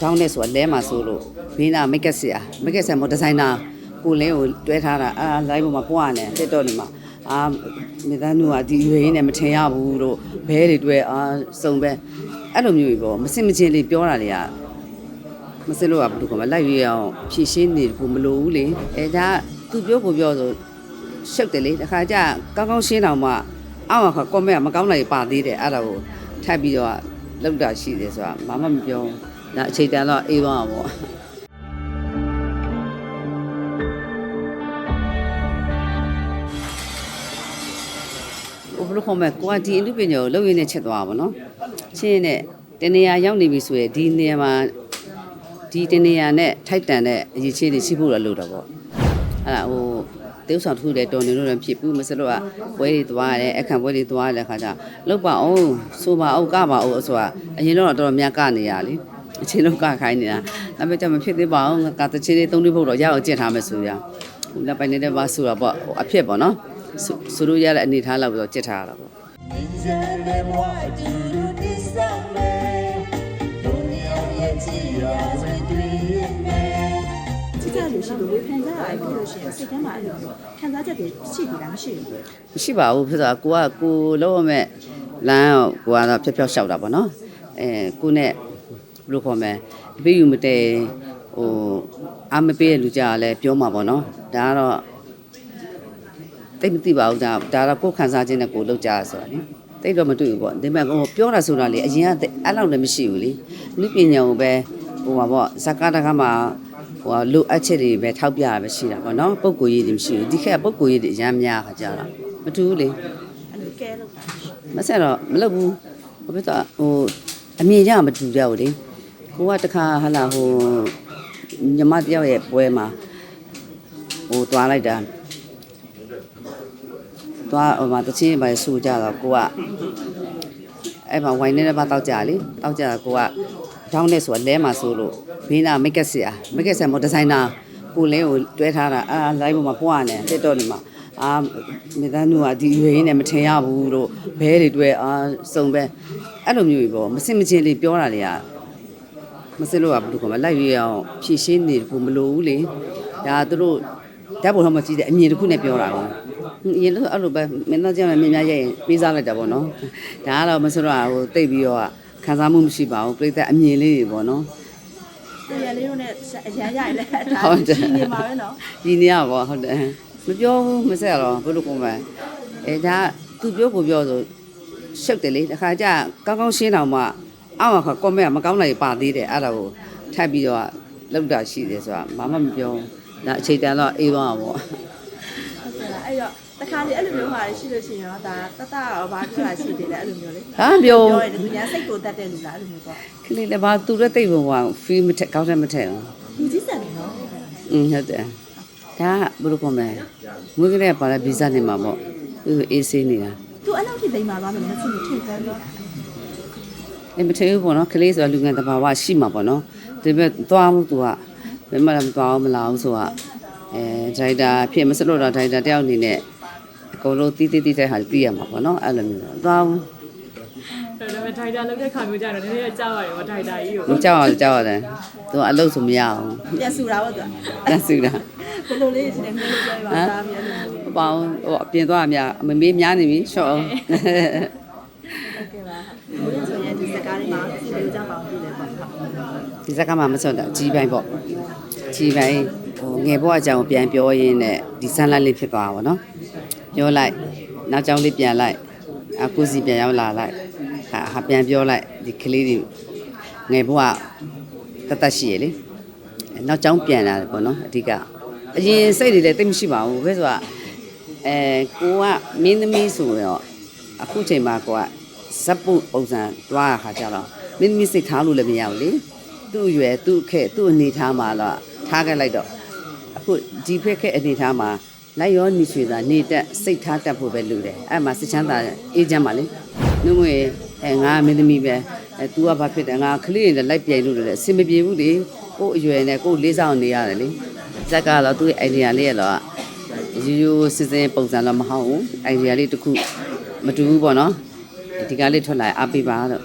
ဒေါင်းနဲ့ဆိုတာလဲမှာဆိုလို့ဘေးနာမိတ်ကက်ဆရာမိတ်ကက်ဆရာမို့ဒီဇိုင်နာကိုလင်းကိုတွဲထားတာအာ live ပေါ်မှာပွားနေတက်တော့နေမှာအာမိသားစုကဒီရွေးနဲ့မထင်ရဘူးတို့ဘဲတွေတွဲအာစုံပဲအဲ့လိုမျိုးပေါ့မစင်မချင်းလေးပြောတာတွေကမစင်လို့ကဘယ်လိုခေါ်မလဲလိုက်ရအောင်ဖြည့်ရှင်းနေဖို့မလိုဘူးလေအဲဒါသူပြောကိုပြောဆိုရှုပ်တယ်လေတခါကျကောင်းကောင်းရှင်းအောင်မှအောက်ကကွန်မန့်ကမကောင်းလိုက်ပါသေးတယ်အဲ့ဒါကိုထပ်ပြီးတော့လောက်တာရှိတယ်ဆိုတာဘာမှမပြောဘူး ဒါအချိန်တန်တော့အေးသွားပါပေါ့ဟိုဘယ်လိုခေါ်မလဲကိုကဒီအမှုပညာကိုလုပ်ရင်းနဲ့ချက်သွားပါဘောနော်ချင်းနဲ့တနေရာရောက်နေပြီဆိုရင်ဒီနေရာမှာဒီတနေရာနဲ့ထိုက်တန်တဲ့အရေးချင်းတွေရှိဖို့တော့လိုတော့ပေါ့အဲ့ဒါဟိုတေးဥဆောင်တစ်ခုလည်းတော်နေလို့လည်းဖြစ်ဘူးမစလို့ကပွဲတွေသွားရတယ်အခန့်ပွဲတွေသွားရတဲ့ခါကျလောက်ပါအောင်ဆိုပါအောင်ကပါအောင်ဆိုတာအရင်တော့တော်တော်များကနေရလေ အချင်းလုံးကခိုင်းနေတာဒါပေမဲ့ကျမဖြစ်သေးပါအောင်ကတချေလေးသုံးလေးဖို့တော့ရအောင်ကျင့်ထားမယ်ဆိုရဟိုလက်ပိုင်နေတဲ့ဘာဆိုတာပေါ့ဟိုအဖြစ်ပေါ့နော်ဆိုဆိုလို့ရတဲ့အနေထားလောက်ပြီးတော့ကျင့်ထားရတာပေါ့ Dis-moi, dis-le, dis-le, Dunia ရဲ့ကြည်ရာတွင်တွေ့နေကြည့်ကြလို့ရှိလို့ဝေဖန်ကြတာအဲ့လိုလို့ရှိရင်စိတ်ထဲမှာအဲ့လိုမျိုးခံစားချက်တွေရှိပြီလားမရှိဘူးမရှိပါဘူးဖြစ်တော့ကိုကကိုလုံးဝမဲ့လမ်းကိုကတော့ဖျက်ဖျောက်လျှောက်တာပေါ့နော်အဲကိုနဲ့ဘယ် လိုခေါ်မလဲအပေးယူမတဲဟိုအာမပေးတဲ့လူကြလည်းပြောမှာပေါ့နော်ဒါကတော့တိတ်မသိပါဘူးဒါဒါတော့ကိုယ်ခံစားခြင်းနဲ့ကိုယ်လောက်ကြရဆိုတာလေတိတ်တော့မတွေ့ဘူးပေါ့ဒီမဲ့ဟိုပြောတာဆိုတာလေအရင်ကအဲ့လောက်လည်းမရှိဘူးလေလူပညာကိုပဲဟိုပါပေါ့ဇကာတကမှာဟိုလိုအပ်ချက်တွေပဲထောက်ပြရပဲရှိတာပေါ့နော်ပုံကိုယ်ရည်တွေမရှိဘူးဒီခက်ပုံကိုယ်ရည်တွေအများများခါကြတာမတူဘူးလေအဲ့လိုကဲလို့တာမဆက်တော့မလုပ်ဘူးဟိုဘက်တော့ဟိုအမြင်ကြမတူကြဘူးလေ ကိုကတခါဟာလာဟိုညီမတယောက်ရဲ့ပွဲမှာဟိုတွားလိုက်တာတွားဟိုမှာတချင်းပဲဆူကြတော့ကိုကအဲ့မှာဝိုင်နေတဲ့ဘာတောက်ကြလေတောက်ကြတာကိုကဒေါင်းနဲ့ဆိုတာလဲမှာဆိုလို့ဘေးနာမိတ်ကက်ဆရာမိတ်ကက်ဆရာမို့ဒီဇိုင်နာကိုလင်းကိုတွဲထားတာအာ live ပေါ်မှာပွားနေတက်တော့နေမှာအာမိသားစုကဒီရွေးနဲ့မထင်ရဘူးတို့ဘဲတွေတွဲအာစုံပဲအဲ့လိုမျိုးပေါ့မစင်မချင်းလေးပြောတာတွေက မစလို့ကဘယ်လိုခေါ်မလဲလိုက်ရအောင်ဖြည့်ရှင်းနေဖို့မလိုဘူးလေဒါသူတို့ဓာတ်ပုံတော့မကြည့်တဲ့အမြင်တစ်ခုနဲ့ပြောတာကောအရင်တော့အဲ့လိုပဲမင်းသားကြောင့်လည်းမြင်များရဲ့ပေးစားလိုက်တာပေါ့နော်ဒါကတော့မစလို့ကဟိုတိတ်ပြီးတော့ခံစားမှုမရှိပါဘူးပြိဿအမြင်လေးတွေပေါ့နော်သူရလေးတို့နဲ့အရန်ရရင်လည်းအတားဟုတ်တယ်ရှိနေမှာပဲနော်ဒီနေရပေါ့ဟုတ်တယ်မပြောဘူးမဆက်တော့ဘယ်လိုခေါ်မလဲအဲဒါသူပြောကိုပြောဆိုရှုပ်တယ်လေတခါကျကောင်းကောင်းရှင်းအောင်မှ အောက်ကကွန်မန့်ကမကောင်းလိုက်ပါသေးတယ်အဲ့ဒါကိုထပ်ပြီးတော့လောက်တာရှိတယ်ဆိုတာဘာမှမပြောဘူးဒါအချိန်တန်တော့အေးသွားမှာပေါ့ဟုတ်ကဲ့လားအဲ့တော့တခါလေအဲ့လိုမျိုးဟာရှိလို့ရှိရင်တော့ဒါတတရောဘာပြောတာရှိသေးလဲအဲ့လိုမျိုးလေဟာပြောပြောရင်သူညာစိတ်ကိုတတ်တဲ့လူလားအဲ့လိုမျိုးပေါ့ကလေးလည်းဘာသူတဲ့တိတ်ဘုံကဖီးမထက်ကောင်းတယ်မထက်ဘူးလူကြီးစံနေနော်อืมဟုတ်တယ်ဒါကဘယ်လိုခေါ်မလဲမွေးကလေးကပါလာဗီဇနေမှာပေါ့သူအေးဆေးနေတာသူအဲ့လောက်ထိသိမ်းမှာပါမယ်မသိဘူးထိတ်သွားလို့ အဲမထည့်ဘူးပေါ့နော်ကလေးဆိုတာလူငယ်တဘာဝရှိမှာပေါ့နော်ဒီဘက်သွားမှုသူကဘယ်မှလည်းမသွားဘူးမလာဘူးဆိုတာအဲဒိုင်တာဖြစ်မစလို့တော့ဒိုင်တာတယောက်အနေနဲ့အကုန်လုံးတီးတီးတီးတဲ့ဟာသိရမှာပေါ့နော်အဲ့လိုမျိုးသွားဘူးဒါပေမဲ့ဒိုင်တာလောက်တဲ့ခါမျိုးကြတော့နည်းနည်းကြောက်ရတယ်ဗောဒိုင်တာကြီးကိုမကြောက်အောင်ကြောက်ရတယ်သူကအလုပ်ဆိုမရအောင်ပြန်ဆူတာပေါ့သူတက်စုတာဘယ်လိုလေးရှင်နေမျိုးပြောရပါသားမြဲလို့မပေါင်းဟိုအပြင်သွားအများမမေးများနေပြီရှော့အောင် ဟုတ်ကဲ့ပါဘုရားဆိုရင်ဒီစကားလေးမှာစီလေးကြောင့်ပေါင်းပြည့်တယ်ပေါ့ဟုတ်ဒီစကားမှမစွတ်တော့ကြီးပိုင်းပေါ့ကြီးပိုင်းဟိုငယ်ဘဝအကြောင်းကိုပြန်ပြောရင်းနဲ့ဒီဇန်လိုက်လေးဖြစ်သွားတာပေါ့နော်ပြောလိုက်နောက်ကြောင်းလေးပြန်လိုက်အကူစီပြန်ရောက်လာလိုက်ဟာဟာပြန်ပြောလိုက်ဒီကလေးတွေငယ်ဘဝတတ်တတ်ရှိရလေနောက်ကြောင်းပြန်လာတယ်ပေါ့နော်အဓိကအရင်စိတ်တွေလည်းတိတ်မရှိပါဘူးဘယ်ဆိုတာအဲကိုကမင်းသမီးဆိုတော့အခုချိန်မှာကိုက ဇက်ပုပုံစံတွားရခါကြတော့မင်းသမီးစိတ်ထားလို့လည်းမရဘူးလေသူ့အရွယ်သူ့အခက်သူ့အနေထားမှာတော့ထားခဲ့လိုက်တော့အခုဒီဖက်ခက်အနေထားမှာလိုက်ရောနေရွှေသာနေတက်စိတ်ထားတတ်ဖို့ပဲလိုတယ်အဲ့မှာစချမ်းသာအေးချမ်းပါလေနှုံးမွေအဲငါမင်းသမီးပဲအဲ तू ကဘာဖြစ်တယ်ငါကလေးတွေလိုက်ပြိုင်လို့လည်းအဆင်မပြေဘူးလေကို့အရွယ်နဲ့ကို့လေးဆောင်နေရတယ်လေဇက်ကတော့သူ့ရဲ့ idea လေးရတော့ရိုးရိုးစစ်စစ်ပုံစံတော့မဟုတ်ဘူး idea လေးတစ်ခုမတူဘူးပေါ့နော် ဒီကားလေးထွက်လာရင်အားပေးပါတော့